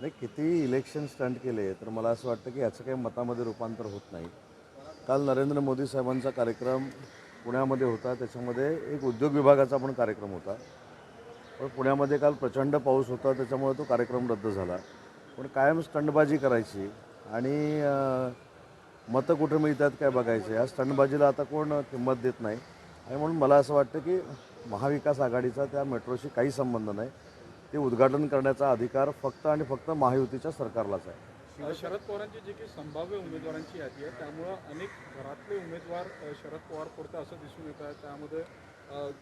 नाही किती election stunt केले तर मला असं वाटतं की याचं काही मतामध्ये रूपांतर होत नाही. काल नरेंद्र मोदी साहेबांचा कार्यक्रम पुण्यामध्ये होता त्याच्यामध्ये एक उद्योग विभागाचा पण कार्यक्रम होता. पण पुण्यामध्ये काल प्रचंड पाऊस होता त्याच्यामुळे तो कार्यक्रम रद्द झाला. पण कायम स्टंटबाजी करायची आणि मतं कुठे मिळतात काय बघायचे? या स्टंटबाजीला आता कोण किंमत देत नाही. आणि म्हणून मला असं वाटतं की महाविकास आघाडीचा त्या मेट्रोशी काही संबंध नाही. ते उद्घाटन करण्याचा अधिकार फक्त आणि फक्त महायुतीच्या सरकारलाच आहे. शरद पवारांची जी काही संभाव्य उमेदवारांची यादी आहे त्यामुळं अनेक घरातले उमेदवार शरद पवार पुरते असं दिसून येत आहे. त्यामध्ये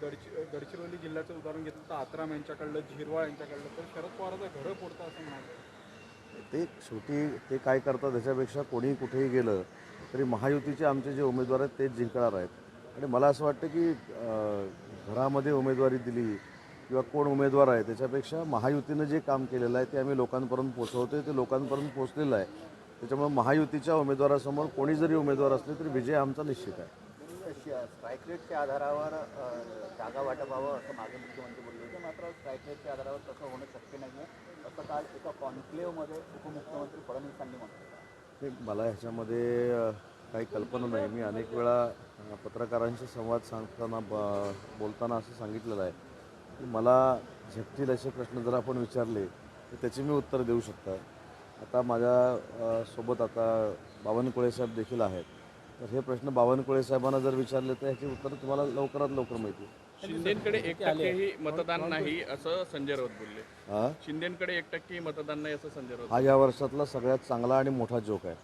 गडचि गडचिरोली जिल्ह्याचं उदाहरण घेतलं तर आत्राम यांच्याकडलं झिरवाळ यांच्याकडलं तर शरद पवाराचं घरं पुरतं असं म्हणाले ते शेवटी ते काय करतात त्याच्यापेक्षा कोणीही कुठेही गेलं तरी महायुतीचे आमचे जे उमेदवार आहेत तेच जिंकणार आहेत. आणि मला असं वाटतं की घरामध्ये उमेदवारी दिली किंवा कोण उमेदवार आहे त्याच्यापेक्षा महायुतीनं जे काम केलेलं आहे ते आम्ही लोकांपर्यंत पोचवतोय ते लोकांपर्यंत पोचलेलं आहे. त्याच्यामुळे महायुतीच्या उमेदवारासमोर कोणी जरी उमेदवार असले तरी विजय आमचा निश्चित आहे. स्ट्राईक रेटच्या आधारावर जागा वाटपावं असं मागे मुख्यमंत्री बोलले होते मात्र स्ट्राईक रेटच्या आधारावर तसं होणं शक्य नाही आहे असं काल एका कॉन्क्लेव्हमध्ये उपमुख्यमंत्री फडणवीसांनी म्हटलं मला ह्याच्यामध्ये काही कल्पना नाही. मी अनेक वेळा पत्रकारांशी संवाद सांगताना ब बोलताना असं सांगितलेलं आहे. मला झेपतील असे प्रश्न जर आपण विचारले तर त्याची मी उत्तर देऊ शकतो. आता माझ्या सोबत आता बावनकुळे साहेब देखील आहेत. तर हे प्रश्न बावनकुळे साहेबांना जर विचारले तर ह्याची उत्तर तुम्हाला लवकरात लवकर मिळतील शिंदेकडे एक टक्केही मतदान नाही असं संजय राऊत बोलले. हा? शिंदेकडे एक टक्केही मतदान नाही असं संजय राऊत हा या वर्षातला सगळ्यात चांगला आणि मोठा जोक आहे.